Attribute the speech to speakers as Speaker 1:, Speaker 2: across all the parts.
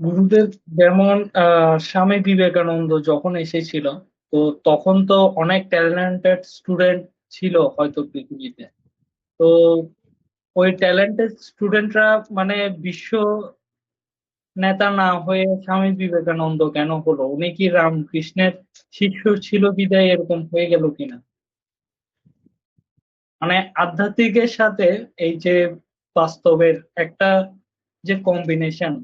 Speaker 1: গুরুদেব যেমন আহ, স্বামী বিবেকানন্দ যখন এসেছিল তো তখন তো অনেক ট্যালেন্টেড স্টুডেন্ট ছিল হয়তো পৃথিবীতে। তো ওই ট্যালেন্টেড স্টুডেন্টরা মানে বিশ্ব নেতা না হয়ে স্বামী বিবেকানন্দ কেন হলো? উনি কি রামকৃষ্ণের শিষ্য ছিল বিদায় এরকম হয়ে গেল কিনা? মানে আধ্যাত্মিকের সাথে এই যে বাস্তবের একটা যে কম্বিনেশন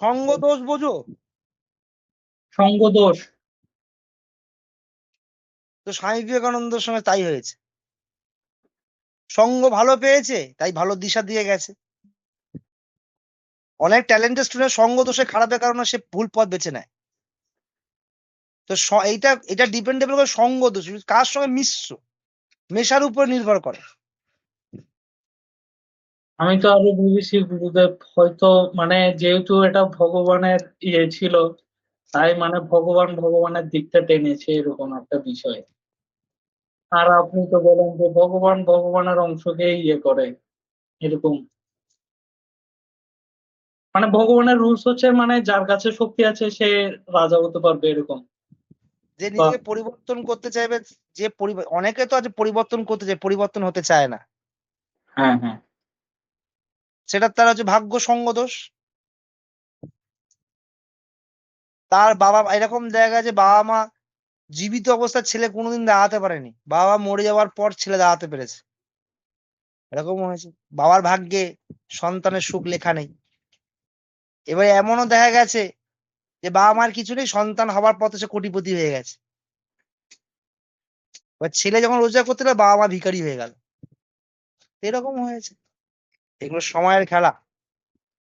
Speaker 2: সঙ্গ দোষ বোঝো?
Speaker 1: সঙ্গ দোষ
Speaker 2: তো স্বামী বিবেকানন্দের সঙ্গে তাই হয়েছে। সঙ্গ ভালো পেয়েছে তাই ভালো দিশা দিয়ে গেছে। অনেক ট্যালেন্টেড স্টুডেন্ট সঙ্গ দোষে খারাপের কারণে সে ভুল পথ বেছে নেয়। তো এইটা এটা ডিপেন্ডেবল করে সঙ্গ দোষ কার সঙ্গে মিশ্র? মেশার উপর নির্ভর করে।
Speaker 1: আমি তো আরও ভেবেছি গুরুদেব হয়তো মানে যেহেতু এটা ভগবানের ইয়ে ছিল তাই মানে ভগবান ভগবানের দিকটা টেনেছে এরকম একটা বিষয়। আর আপনি তো বলেন যে ভগবান ভগবানের অংশকে ইয়ে করে এরকম। মানে ভগবানের রুলস হচ্ছে মানে যার কাছে শক্তি আছে সে রাজা হতে পারবে এরকম।
Speaker 2: যে নিজেকে পরিবর্তন করতে চাইবে যে অনেকে তো আছে পরিবর্তন করতে চায় পরিবর্তন হতে চায় না।
Speaker 1: হ্যাঁ হ্যাঁ।
Speaker 2: সেটা তার হচ্ছে ভাগ্য সঙ্গ দোষ। তার বাবা, এরকম জায়গা যে বাবা মা জীবিত অবস্থায় ছেলে কোনোদিন দাঁড়াতে পারেনি। বাবা মরে যাওয়ার পর ছেলে দাঁড়াতে পেরেছে। এরকম হয়েছে। বাবার ভাগ্যে সন্তানের সুখ লেখা নেই। এবার এমনও দেখা গেছে যে বাবা মার কিছু নেই, সন্তান হবার পথে সে কোটিপতি হয়ে গেছে। এবার ছেলে যখন রোজগার করতে বাবা মা ভিখারি হয়ে গেল। এরকম হয়েছে। এগুলো সময়ের খেলা।